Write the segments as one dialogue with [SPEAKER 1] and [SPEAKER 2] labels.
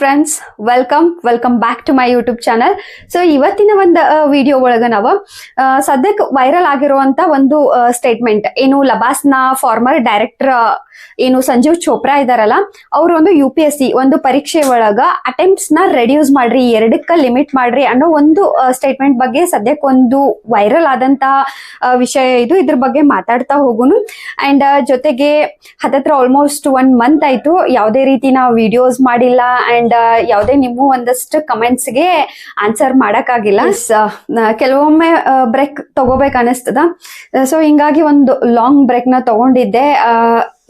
[SPEAKER 1] Friends welcome welcome back to my YouTube channel so ಇವತ್ತಿನ ಒಂದು video ಒಳಗ ನಾವು ಸದ್ಯಕ್ಕೆ ವೈರಲ್ ಆಗಿರುವಂತ ಒಂದು ಸ್ಟೇಟ್ಮೆಂಟ್ ಏನು ಲಬಾಸ್ನ ಫಾರ್ಮರ್ ಡೈರೆಕ್ಟರ್ ಏನು ಸಂಜೀವ್ ಚೋಪ್ರಾ ಇದಾರಲ್ಲ, ಅವ್ರ ಒಂದು ಯು ಪಿ ಎಸ್ ಸಿ ಒಂದು ಪರೀಕ್ಷೆ ಒಳಗ ಅಟೆಂಪ್ಟ್ಸ್ನ ರೆಡ್ಯೂಸ್ ಮಾಡ್ರಿ, ಎರಡಕ್ಕ ಲಿಮಿಟ್ ಮಾಡ್ರಿ ಅನ್ನೋ ಒಂದು ಸ್ಟೇಟ್ಮೆಂಟ್ ಬಗ್ಗೆ ಸದ್ಯಕ್ಕೆ ಒಂದು ವೈರಲ್ ಆದಂತಹ ವಿಷಯ ಇದು. ಇದ್ರ ಬಗ್ಗೆ ಮಾತಾಡ್ತಾ ಹೋಗುನು. ಅಂಡ್ ಜೊತೆಗೆ, ಹತ್ತತ್ರ ಆಲ್ಮೋಸ್ಟ್ ಒನ್ ಮಂತ್ ಆಯ್ತು, ಯಾವುದೇ ರೀತಿ ನಾವು ವಿಡಿಯೋಸ್ ಮಾಡಿಲ್ಲ. ಅಂಡ್ ಯಾವುದೇ ನಿಮ್ಮ ಒಂದಷ್ಟು ಕಮೆಂಟ್ಸ್ಗೆ ಆನ್ಸರ್ ಮಾಡೋಕ್ಕಾಗಿಲ್ಲ ಕೆಲವೊಮ್ಮೆ ಬ್ರೇಕ್ ತಗೋಬೇಕು ಅನಿಸ್ತದ ಸೊ ಹಿಂಗಾಗಿ ಒಂದು ಲಾಂಗ್ ಬ್ರೇಕ್ನ ತಗೊಂಡಿದ್ದೆ. ಆ,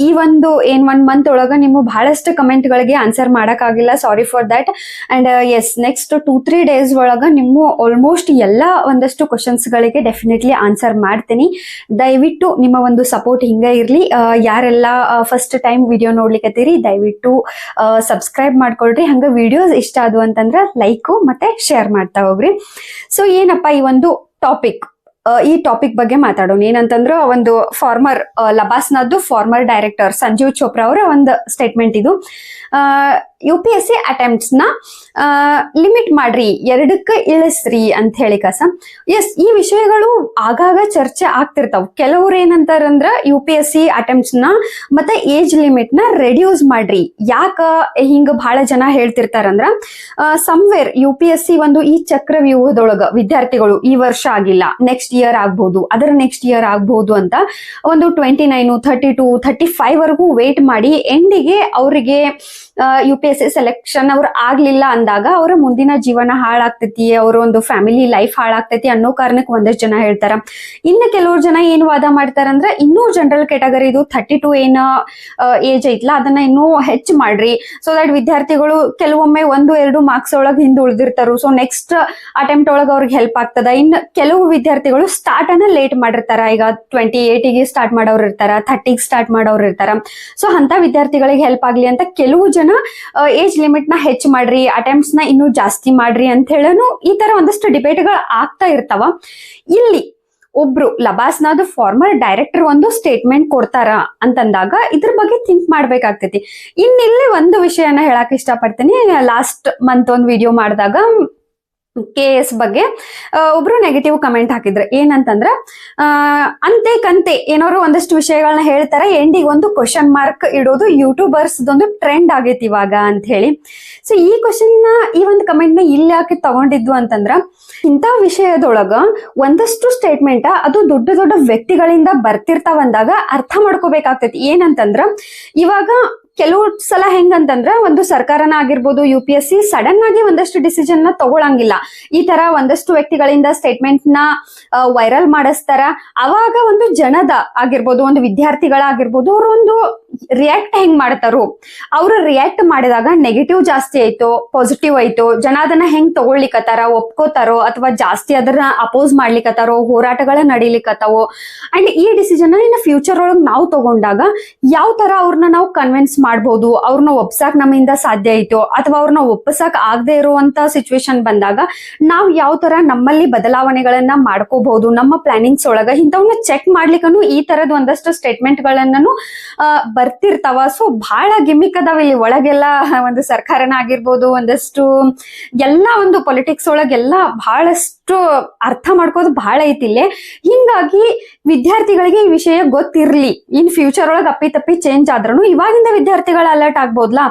[SPEAKER 1] ಈ ಒಂದು ಏನ್ ಒನ್ ಮಂತ್ ಒಳಗ ನಿಮ್ಮ ಬಹಳಷ್ಟು ಕಮೆಂಟ್ ಗಳಿಗೆ answer ಮಾಡಕ್ಕಾಗಿಲ್ಲ sorry for that and as next two three days ಒಳಗ ನಿಮ್ಮ ಆಲ್ಮೋಸ್ಟ್ ಎಲ್ಲ ಒಂದಷ್ಟು ಕ್ವಶನ್ಸ್ ಗಳಿಗೆ ಡೆಫಿನೆಟ್ಲಿ ಆನ್ಸರ್ ಮಾಡ್ತೀನಿ. ದಯವಿಟ್ಟು ನಿಮ್ಮ ಒಂದು ಸಪೋರ್ಟ್ ಹಿಂಗೆ ಇರಲಿ. ಯಾರೆಲ್ಲ ಫಸ್ಟ್ ಟೈಮ್ ವಿಡಿಯೋ ನೋಡ್ಲಿಕ್ಕತ್ತೀರಿ ದಯವಿಟ್ಟು ಸಬ್ಸ್ಕ್ರೈಬ್ ಮಾಡ್ಕೊಳ್ರಿ. ಹಂಗೆ ವಿಡಿಯೋಸ್ ಇಷ್ಟ ಆದ್ವು ಅಂತಂದ್ರೆ ಲೈಕು ಮತ್ತೆ ಶೇರ್ ಮಾಡ್ತಾ ಹೋಗ್ರಿ. ಸೊ ಏನಪ್ಪ ಈ ಒಂದು ಟಾಪಿಕ್ ಈ ಟಾಪಿಕ್ ಬಗ್ಗೆ ಮಾತಾಡೋಣ. ಏನಂತಂದ್ರೆ ಒಂದು ಫಾರ್ಮರ್ ಲಬಾಸ್ನದ್ದು ಫಾರ್ಮರ್ ಡೈರೆಕ್ಟರ್ ಸಂಜೀವ್ ಚೋಪ್ರಾ ಅವರ ಒಂದು ಸ್ಟೇಟ್ಮೆಂಟ್ ಇದು. ಯು ಪಿ ಎಸ್ ಸಿ ಅಟೆಂಪ್ಟ್ಸ್ನ ಲಿಮಿಟ್ ಮಾಡ್ರಿ, ಎರಡಕ್ಕೆ ಇಳಿಸ್ರಿ ಅಂತ ಹೇಳಿ ಕಸ. ಎಸ್ ಈ ವಿಷಯಗಳು ಆಗಾಗ ಚರ್ಚೆ ಆಗ್ತಿರ್ತಾವ. ಕೆಲವ್ರು ಏನಂತಾರಂದ್ರ ಯು ಪಿ ಎಸ್ ಸಿ ಅಟೆಂಪ್ಟ್ಸ್ನ ಮತ್ತೆ ಏಜ್ ಲಿಮಿಟ್ನ ರೆಡ್ಯೂಸ್ ಮಾಡ್ರಿ. ಯಾಕ ಹಿಂಗ ಬಹಳ ಜನ ಹೇಳ್ತಿರ್ತಾರಂದ್ರ somewhere U P S C ಒಂದು ಈ ಚಕ್ರವ್ಯೂಹದೊಳಗ ವಿದ್ಯಾರ್ಥಿಗಳು ಈ ವರ್ಷ ಆಗಿಲ್ಲ ನೆಕ್ಸ್ಟ್ ಇಯರ್ ಆಗ್ಬಹುದು ಅದರ ನೆಕ್ಸ್ಟ್ ಇಯರ್ ಆಗ್ಬಹುದು ಅಂತ ಒಂದು twenty nine thirty two thirty five ವರೆಗೂ ವೇಟ್ ಮಾಡಿ ಎಂಡಿಗೆ ಅವರಿಗೆ U P S C selection ಅವ್ರು ಆಗ್ಲಿಲ್ಲ ಅಂದಾಗ ಅವರ ಮುಂದಿನ ಜೀವನ ಹಾಳಾಗ್ತೈತಿ, ಅವರ ಒಂದು ಫ್ಯಾಮಿಲಿ ಲೈಫ್ ಹಾಳಾಗ್ತೈತಿ ಅನ್ನೋ ಕಾರಣಕ್ಕೆ ಒಂದಷ್ಟು ಜನ ಹೇಳ್ತಾರ. ಇನ್ನು ಕೆಲವ್ರು ಜನ ಏನ್ ವಾದ ಮಾಡ್ತಾರಂದ್ರೆ ಇನ್ನೂ ಜನರಲ್ ಕ್ಯಾಟಗರಿದು ಥರ್ಟಿ ಟು ಏನ ಏಜ್ ಐತ್ಲಾ, ಅದನ್ನ ಇನ್ನೂ ಹೆಚ್ಚು ಮಾಡ್ರಿ. ಸೊ ದಟ್ ವಿದ್ಯಾರ್ಥಿಗಳು ಕೆಲವೊಮ್ಮೆ ಒಂದು, ಎರಡು ಮಾರ್ಕ್ಸ್ ಒಳಗೆ ಹಿಂದೆ ಉಳಿದಿರ್ತಾರ. ಸೊ ನೆಕ್ಸ್ಟ್ ಅಟೆಂಪ್ಟ್ ಒಳಗೆ ಅವ್ರಿಗೆ ಹೆಲ್ಪ್ ಆಗ್ತದ. ಇನ್ನು ಕೆಲವು ವಿದ್ಯಾರ್ಥಿಗಳು ಸ್ಟಾರ್ಟ್ ಅನ್ನ ಲೇಟ್ ಮಾಡಿರ್ತಾರ. ಈಗ ಟ್ವೆಂಟಿ ಏಟಿಗೆ ಸ್ಟಾರ್ಟ್ ಮಾಡೋರು ಇರ್ತಾರ ಥರ್ಟಿಗೆ ಸ್ಟಾರ್ಟ್ ಮಾಡೋರು ಇರ್ತಾರ. ಸೊ ಅಂತ ವಿದ್ಯಾರ್ಥಿಗಳಿಗೆ ಹೆಲ್ಪ್ ಆಗ್ಲಿ ಅಂತ ಕೆಲವು ಜನ ಏಜ್ ಲಿಮಿಟ್ನ ಹೆಚ್ಚು ಮಾಡ್ರಿ ಅಟೆಂಪ್ಟ್ಸ್ನ ಇನ್ನೂ ಜಾಸ್ತಿ ಮಾಡ್ರಿ ಅಂತ ಹೇಳನು ಈ ತರ ಒಂದಷ್ಟು ಡಿಬೇಟ್ಗಳು ಆಗ್ತಾ ಇರ್ತಾವ. ಇಲ್ಲಿ ಒಬ್ರು ಲಬಾಸ್ನಾದು ಫಾರ್ಮರ್ ಡೈರೆಕ್ಟರ್ ಒಂದು ಸ್ಟೇಟ್ಮೆಂಟ್ ಕೊಡ್ತಾರ ಅಂತಂದಾಗ ಇದ್ರ ಬಗ್ಗೆ ಥಿಂಕ್ ಮಾಡ್ಬೇಕಾಗ್ತೈತಿ. ಇನ್ನಿಲ್ಲಿ ಒಂದು ವಿಷಯನ ಹೇಳಕ್ ಇಷ್ಟಪಡ್ತೀನಿ. ಲಾಸ್ಟ್ ಮಂತ್ ಒಂದು ವಿಡಿಯೋ ಮಾಡಿದಾಗ ಕೆ ಎಸ್ ಬಗ್ಗೆ ಒಬ್ರು ನೆಗೆಟಿವ್ ಕಮೆಂಟ್ ಹಾಕಿದ್ರೆ ಏನಂತಂದ್ರೆ ಅಂತೆ ಕಂತೆ ಏನಾದ್ರು ಒಂದಷ್ಟು ವಿಷಯಗಳನ್ನ ಹೇಳ್ತಾರೆ ಎಂಡಿಗೆ ಒಂದು ಕ್ವಶನ್ ಮಾರ್ಕ್ ಇಡೋದು ಯೂಟ್ಯೂಬರ್ಸ್ ಒಂದು ಟ್ರೆಂಡ್ ಆಗೈತಿ ಇವಾಗ ಅಂತ ಹೇಳಿ. ಸೊ ಈ ಕ್ವಶನ್ನ, ಈ ಒಂದು ಕಮೆಂಟ್ನ ಇಲ್ಲಿ ಯಾಕೆ ತಗೊಂಡಿದ್ವು ಅಂತಂದ್ರ, ಇಂಥ ವಿಷಯದೊಳಗ ಒಂದಷ್ಟು ಸ್ಟೇಟ್ಮೆಂಟ್ ಅದು ದೊಡ್ಡ ದೊಡ್ಡ ವ್ಯಕ್ತಿಗಳಿಂದ ಬರ್ತಿರ್ತಾವಂದಾಗ ಅರ್ಥ ಮಾಡ್ಕೋಬೇಕಾಗ್ತೈತಿ. ಏನಂತಂದ್ರ, ಇವಾಗ ಕೆಲವು ಸಲ ಹೆಂಗಂತಂದ್ರೆ ಒಂದು ಸರ್ಕಾರನ ಆಗಿರ್ಬೋದು U P S C sudden ಆಗಿ ಒಂದಷ್ಟು ಡಿಸಿಷನ್ನ ತಗೊಳಂಗಿಲ್ಲ. ಈ ತರ ಒಂದಷ್ಟು ವ್ಯಕ್ತಿಗಳಿಂದ ಸ್ಟೇಟ್ಮೆಂಟ್ನ ವೈರಲ್ ಮಾಡಿಸ್ತಾರ. ಅವಾಗ ಒಂದು ಜನದ ಆಗಿರ್ಬೋದು, ಒಂದು ವಿದ್ಯಾರ್ಥಿಗಳಾಗಿರ್ಬೋದು, ಅವ್ರ ಒಂದು ರಿಯಾಕ್ಟ್ ಹೆಂಗ್ ಮಾಡ್ತಾರೋ, ಅವ್ರು ರಿಯಾಕ್ಟ್ ಮಾಡಿದಾಗ ನೆಗೆಟಿವ್ ಜಾಸ್ತಿ ಆಯ್ತು ಪಾಸಿಟಿವ್ ಆಯ್ತು, ಜನ ಅದನ್ನ ಹೆಂಗ್ ತಗೊಳ್ಲಿಕ್ಕತ್ತಾರ ಒಪ್ಕೋತಾರೋ, ಅಥವಾ ಜಾಸ್ತಿ ಅದನ್ನ ಅಪೋಸ್ ಮಾಡ್ಲಿಕ್ಕತ್ತಾರೋ ಹೋರಾಟಗಳ ನಡೀಲಿಕ್ಕತ್ತಾವೋ ಅಂಡ್ ಈ ಡಿಸಿಷನ್ ಇನ್ನು ಫ್ಯೂಚರ್ ಒಳಗೆ ನಾವು ತಗೊಂಡಾಗ, ಯಾವ ತರ ಅವ್ರನ್ನ ನಾವು ಕನ್ವಿನ್ಸ್ ಮಾಡ್ಬೋದು, ಅವ್ರನ್ನ ಒಪ್ಸಕ್ ನಮ್ಮಿಂದ ಸಾಧ್ಯ ಐತೋ ಅಥವಾ ಅವ್ರನ್ನ ಒಪ್ಪಿಸಕ್ ಆಗದೆ ಇರುವಂತ ಸಿಚುವೇಶನ್ ಬಂದಾಗ ನಾವು ಯಾವ ತರ ನಮ್ಮಲ್ಲಿ ಬದಲಾವಣೆಗಳನ್ನ ಮಾಡ್ಕೋಬಹುದು, ನಮ್ಮ ಪ್ಲಾನಿಂಗ್ಸ್ ಒಳಗ ಇಂಥವನ್ನ ಚೆಕ್ ಮಾಡ್ಲಿಕ್ಕೂ ಈ ತರದ ಒಂದಷ್ಟು ಸ್ಟೇಟ್ಮೆಂಟ್ ಗಳನ್ನೂ ಬರ್ತಿರ್ತಾವ. ಸೊ ಬಹಳ ಗಿಮಿಕ್ ಅದಾವ ಇಲ್ಲಿ ಒಳಗೆಲ್ಲ. ಒಂದು ಸರ್ಕಾರನ ಆಗಿರ್ಬೋದು, ಒಂದಷ್ಟು ಎಲ್ಲ ಒಂದು ಪೊಲಿಟಿಕ್ಸ್ ಒಳಗೆಲ್ಲ ಬಹಳಷ್ಟು ಅರ್ಥ ಮಾಡ್ಕೋದು ಬಹಳ ಐತಿ ಇಲ್ಲಿ. ಹಿಂಗಾಗಿ ವಿದ್ಯಾರ್ಥಿಗಳಿಗೆ ಈ ವಿಷಯ ಗೊತ್ತಿರ್ಲಿ. ಇನ್ ಫ್ಯೂಚರ್ ಒಳಗೆ ಅಪ್ಪಿ ತಪ್ಪಿ ಚೇಂಜ್ ಆದ್ರೂ ಇವಾಗಿಂದ ವಿದ್ಯಾರ್ಥಿಗಳು ಅಲರ್ಟ್ ಆಗ್ಬೋದ್ಲಾ?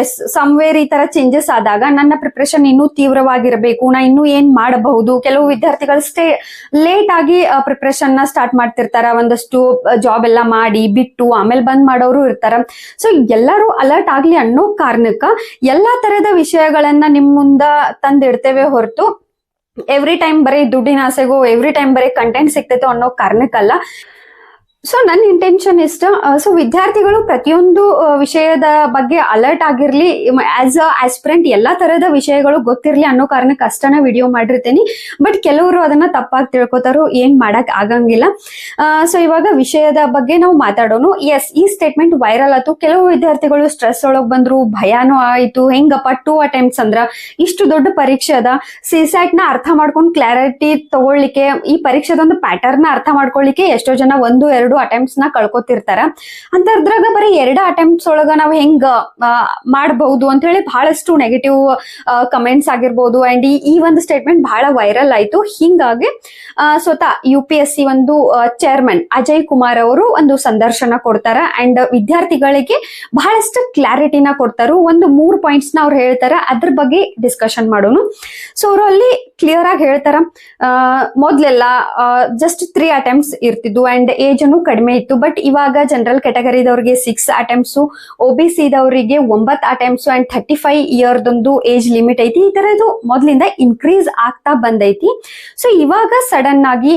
[SPEAKER 1] ಎಸ್ ಸಮ್ವೇರ್ ಈ ತರ ಚೇಂಜಸ್ ಆದಾಗ ನನ್ನ ಪ್ರಿಪ್ರೇಷನ್ ಇನ್ನೂ ತೀವ್ರವಾಗಿರಬೇಕು. ನಾ ಇನ್ನೂ ಏನ್ ಮಾಡಬಹುದು? ಕೆಲವು ವಿದ್ಯಾರ್ಥಿಗಳು ಸ್ಟೇ ಲೇಟ್ ಆಗಿ ಪ್ರಿಪ್ರೇಷನ್ನ ಸ್ಟಾರ್ಟ್ ಮಾಡ್ತಿರ್ತಾರ. ಒಂದಷ್ಟು ಜಾಬ್ ಎಲ್ಲ ಮಾಡಿ, ಬಿಟ್ಟು, ಆಮೇಲೆ ಬಂದ್ ಮಾಡೋರು ಇರ್ತಾರ. ಸೊ ಎಲ್ಲರೂ ಅಲರ್ಟ್ ಆಗ್ಲಿ ಅನ್ನೋ ಕಾರಣಕ್ಕ ಎಲ್ಲಾ ತರದ ವಿಷಯಗಳನ್ನ ನಿಮ್ ಮುಂದ ತಂದಿಡ್ತೇವೆ ಹೊರತು ಎವ್ರಿ ಟೈಮ್ ಬರೀ ದುಡ್ಡಿನ ಆಸೆಗೂ ಎವ್ರಿ ಟೈಮ್ ಬರೀ ಕಂಟೆಂಟ್ ಸಿಗ್ತೈತೋ ಅನ್ನೋ ಕಾರಣಕ್ಕಲ್ಲ. ಸೊ ನನ್ನ ಇಂಟೆನ್ಷನ್ ಇಷ್ಟ ಸೊ ವಿದ್ಯಾರ್ಥಿಗಳು ಪ್ರತಿಯೊಂದು ವಿಷಯದ ಬಗ್ಗೆ ಅಲರ್ಟ್ ಆಗಿರ್ಲಿ ಆಸ್ ಅ ಆಸ್ಪಿರೆಂಟ್ ಎಲ್ಲಾ ತರಹದ ವಿಷಯಗಳು ಗೊತ್ತಿರ್ಲಿ ಅನ್ನೋ ಕಾರಣಕ್ಕೆ ಅಷ್ಟನ ವಿಡಿಯೋ ಮಾಡಿರ್ತೀನಿ. ಬಟ್ ಕೆಲವರು ಅದನ್ನ ತಪ್ಪಾಗಿ ತಿಳ್ಕೊತಾರೋ ಏನ್ ಮಾಡಕ್ ಆಗಂಗಿಲ್ಲ. ಸೊ ಇವಾಗ ವಿಷಯದ ಬಗ್ಗೆ ನಾವು ಮಾತಾಡೋನು. ಎಸ್ ಈ ಸ್ಟೇಟ್ಮೆಂಟ್ ವೈರಲ್ ಆಯ್ತು ಕೆಲವು ವಿದ್ಯಾರ್ಥಿಗಳು ಸ್ಟ್ರೆಸ್ ಒಳಗ್ ಬಂದ್ರು, ಭಯಾನೂ ಆಯ್ತು. ಹೆಂಗಪ್ಪ ಟೂ ಅಟೆಂಪ್ಟ್ಸ್ ಅಂದ್ರ ಇಷ್ಟು ದೊಡ್ಡ ಪರೀಕ್ಷೆ ಅದ. ಸಿಸ್ಯಾಟ್ನ ಅರ್ಥ ಮಾಡ್ಕೊಂಡು ಕ್ಲಾರಿಟಿ ತಗೊಳ್ಳಿಕ್ಕೆ, ಈ ಪರೀಕ್ಷೆದೊಂದು ಪ್ಯಾಟರ್ನ್ ಅರ್ಥ ಮಾಡ್ಕೊಳ್ಳಿಕ್ಕೆ ಎಷ್ಟೋ ಜನ ಒಂದು, ಎರಡು ಎರಡು ಅಟೆಂಪ್ಟ್ಸ್ನ ಕಳ್ಕೊತಿರ್ತಾರ. ಅಂತದ್ರಾಗ ಬರೀ ಎರಡು ಅಟೆಂಪ್ಟ್ಸ್ ಒಳಗ ನಾವ್ ಹೆಂಗ್ ಮಾಡಬಹುದು ಅಂತ ಹೇಳಿ ಬಹಳಷ್ಟು ನೆಗೆಟಿವ್ ಕಮೆಂಟ್ಸ್ ಆಗಿರ್ಬೋದು. ಅಂಡ್ ಈ ಒಂದು ಸ್ಟೇಟ್ಮೆಂಟ್ ಬಹಳ ವೈರಲ್ ಆಯ್ತು. ಹಿಂಗಾಗಿ ಸ್ವತಃ ಯು ಒಂದು ಚೇರ್ಮನ್ ಅಜಯ್ ಕುಮಾರ್ ಅವರು ಒಂದು ಸಂದರ್ಶನ ಕೊಡ್ತಾರ. ಅಂಡ್ ವಿದ್ಯಾರ್ಥಿಗಳಿಗೆ ಬಹಳಷ್ಟು ಕ್ಲಾರಿಟಿನ ಕೊಡ್ತಾರು. ಒಂದು ಮೂರು ಪಾಯಿಂಟ್ಸ್ನ ಅವ್ರು ಹೇಳ್ತಾರ. ಅದ್ರ ಬಗ್ಗೆ ಡಿಸ್ಕಷನ್ ಮಾಡೋಣ. ಸೊ ಅವರು ಅಲ್ಲಿ ಕ್ಲಿಯರ್ ಆಗಿ ಹೇಳ್ತಾರ. ಮೊದ್ಲೆಲ್ಲ ಜಸ್ಟ್ ತ್ರೀ ಅಟೆಂಪ್ಟ್ಸ್ ಇರ್ತಿದ್ವು. ಅಂಡ್ ಏಜ್ ಅನ್ನು ಕಡಿಮೆ ಇತ್ತು. ಬಟ್ ಇವಾಗ general ಕ್ಯಾಟಗರಿದವ್ರಿಗೆ six attempts O B C ದವರಿಗೆ ಒಂಬತ್ತು ಅಟೆಂಪ್ಟ್ಸ್ ಅಂಡ್ ಥರ್ಟಿ ಫೈವ್ ಇಯರ್ದೊಂದು ಏಜ್ ಲಿಮಿಟ್ ಐತಿ. ಈ ತರ ಇದು ಮೊದಲಿಂದ ಇನ್ಕ್ರೀಸ್ ಆಗ್ತಾ ಬಂದೈತಿ. ಸೊ ಇವಾಗ ಸಡನ್ ಆಗಿ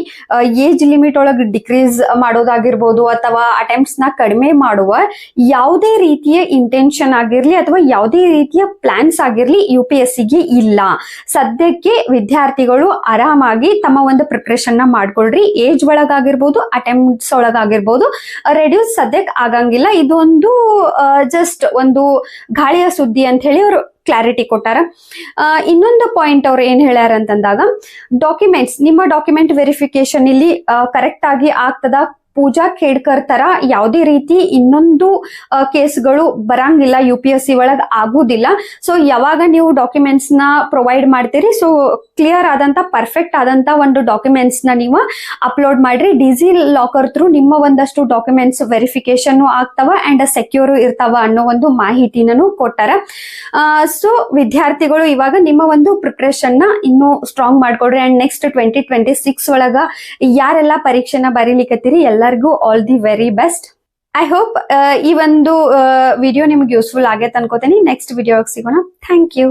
[SPEAKER 1] ಏಜ್ ಲಿಮಿಟ್ ಒಳಗೆ ಡಿಕ್ರೀಸ್ ಮಾಡೋದಾಗಿರ್ಬೋದು ಅಥವಾ ಅಟೆಂಪ್ಟ್ಸ್ನ ಕಡಿಮೆ ಮಾಡುವ ಯಾವುದೇ ರೀತಿಯ ಇಂಟೆನ್ಷನ್ ಆಗಿರ್ಲಿ ಅಥವಾ ಯಾವುದೇ ರೀತಿಯ ಪ್ಲಾನ್ಸ್ ಆಗಿರ್ಲಿ ಯು ಪಿ ಎಸ್ ಸಿಗೆ ಇಲ್ಲ. ಸದ್ಯಕ್ಕೆ ವಿದ್ಯಾರ್ಥಿಗಳು ಆರಾಮಾಗಿ ತಮ್ಮ ಒಂದು ಪ್ರಿಪ್ರೇಷನ್ನ ಮಾಡ್ಕೊಳ್ರಿ. ಏಜ್ ಒಳಗಾಗಿರ್ಬೋದು ಅಟೆಂಪ್ಟ್ಸ್ ಒಳಗಾಗಿರ್ಬೋದು ರೆಡ್ಯೂಸ್ ಸದ್ಯಕ್ಕೆ ಆಗಂಗಿಲ್ಲ. ಇದೊಂದು ಜಸ್ಟ್ ಒಂದು ಗಾಳಿಯ ಸುದ್ದಿ ಅಂತ ಹೇಳಿ ಅವರು ಕ್ಲಾರಿಟಿ ಕೊಟ್ಟಾರ. ಇನ್ನೊಂದು ಪಾಯಿಂಟ್ ಅವ್ರು ಏನ್ ಹೇಳ್ಯಾರ ಅಂತಂದಾಗ ಡಾಕ್ಯುಮೆಂಟ್ಸ್ ನಿಮ್ಮ ಡಾಕ್ಯುಮೆಂಟ್ ವೆರಿಫಿಕೇಶನ್ ಇಲ್ಲಿ ಕರೆಕ್ಟ್ ಆಗಿ ಆಗ್ತದ? ಪೂಜಾ ಖೇಡ್ಕರ್ ತರ ಯಾವುದೇ ರೀತಿ ಇನ್ನೊಂದು ಕೇಸ್ಗಳು ಬರಂಗಿಲ್ಲ ಯು ಪಿ ಎಸ್ ಸಿ ಒಳಗ ಆಗುದಿಲ್ಲ. ಸೊ ಯಾವಾಗ ನೀವು ಡಾಕ್ಯುಮೆಂಟ್ಸ್ನ ಪ್ರೊವೈಡ್ ಮಾಡ್ತೀರಿ ಸೊ ಕ್ಲಿಯರ್ ಆದಂತ ಪರ್ಫೆಕ್ಟ್ ಆದಂತ ಒಂದು ಡಾಕ್ಯುಮೆಂಟ್ಸ್ನ ನೀವು ಅಪ್ಲೋಡ್ ಮಾಡ್ರಿ. ಡಿಜಿ ಲಾಕರ್ ಥ್ರೂ ನಿಮ್ಮ ಒಂದಷ್ಟು ಡಾಕ್ಯುಮೆಂಟ್ಸ್ ವೆರಿಫಿಕೇಶನ್ ಆಗ್ತಾವ ಅಂಡ್ ಸೆಕ್ಯೂರ್ ಇರ್ತಾವ ಅನ್ನೋ ಒಂದು ಮಾಹಿತಿನೂ ಕೊಟ್ಟಾರ. ಸೊ ವಿದ್ಯಾರ್ಥಿಗಳು ಇವಾಗ ನಿಮ್ಮ ಒಂದು ಪ್ರಿಪ್ರೇಷನ್ನ ಇನ್ನೂ strong ಮಾಡ್ಕೊಡ್ರಿ. And next twenty twenty six ಒಳಗ ಯಾರೆಲ್ಲ ಪರೀಕ್ಷೆನ ಬರೀಲಿಕತ್ತೀರಿ? ಎಲ್ಲರಿಗೂ all the very best I hope ಈ ಒಂದು ವಿಡಿಯೋ ನಿಮ್ಗೆ ಯೂಸ್ಫುಲ್ ಆಗೈತೆ ಅನ್ಕೋತೀನಿ. ನೆಕ್ಸ್ಟ್ ವಿಡಿಯೋ ಸಿಗೋಣ. Thank you